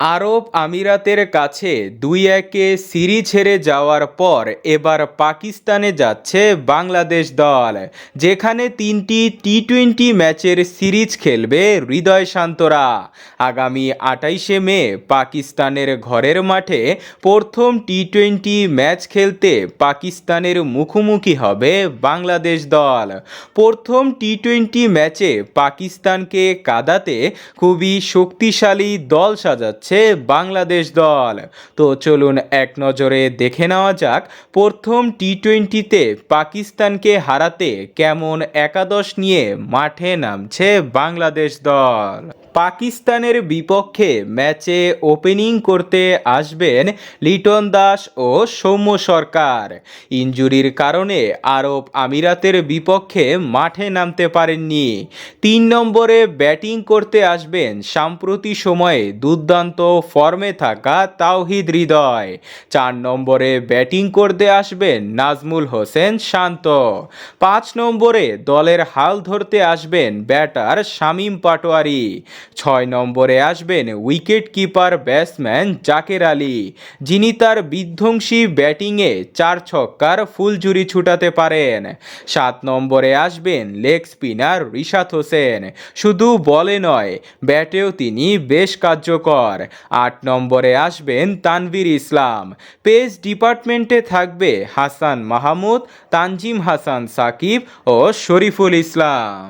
আরব আমিরাতের কাছে দুই একে সিরিজ হেরে যাওয়ার পর এবার পাকিস্তানে যাচ্ছে বাংলাদেশ দল, যেখানে তিনটি টি টোয়েন্টি ম্যাচের সিরিজ খেলবে হৃদয় শান্তরা। আগামী আটাইশে মে পাকিস্তানের ঘরের মাঠে প্রথম টি টোয়েন্টি ম্যাচ খেলতে পাকিস্তানের মুখোমুখি হবে বাংলাদেশ দল। প্রথম টি টোয়েন্টি ম্যাচে পাকিস্তানকে কাদাতে খুবই শক্তিশালী দল সাজাচ্ছে। বাংলাদেশ দল। তো চলুন এক নজরে দেখে নেওয়া যাক প্রথম টি টোয়েন্টিতে পাকিস্তানকে হারাতে কেমন একাদশ নিয়ে মাঠে নামছে বাংলাদেশ দল। পাকিস্তানের বিপক্ষে ম্যাচে ওপেনিং করতে আসবেন লিটন দাস ও সৌম্য সরকার। ইনজুরির কারণে আরব আমিরাতের বিপক্ষে মাঠে নামতে পারেননি। তিন নম্বরে ব্যাটিং করতে আসবেন সাম্প্রতি সময়ে দুর্দান্ত ফর্মে থাকা তাওহিদ হৃদয়। চার নম্বরে ব্যাটিং করতে আসবেন নাজমুল হোসেন শান্ত। পাঁচ নম্বরে দলের হাল ধরতে আসবেন ব্যাটার শামীম পাটোয়ারি। ছয় নম্বরে আসবেন wicket keeper batsman Jaker Ali, যিনি তার বিধ্বংসী ব্যাটিংয়ে চার ছক্কার ফুলঝুরি ছুটাতে পারেন। সাত নম্বরে আসবেন লেগ স্পিনার রিশাদ হোসেন, শুধু বলে নয়, ব্যাটেও তিনি বেশ কার্যকর। আট নম্বরে আসবেন তানভীর ইসলাম, পেস ডিপার্টমেন্টে থাকবে হাসান মাহমুদ, তানজিম হাসান সাকিব ও শরীফুল ইসলাম।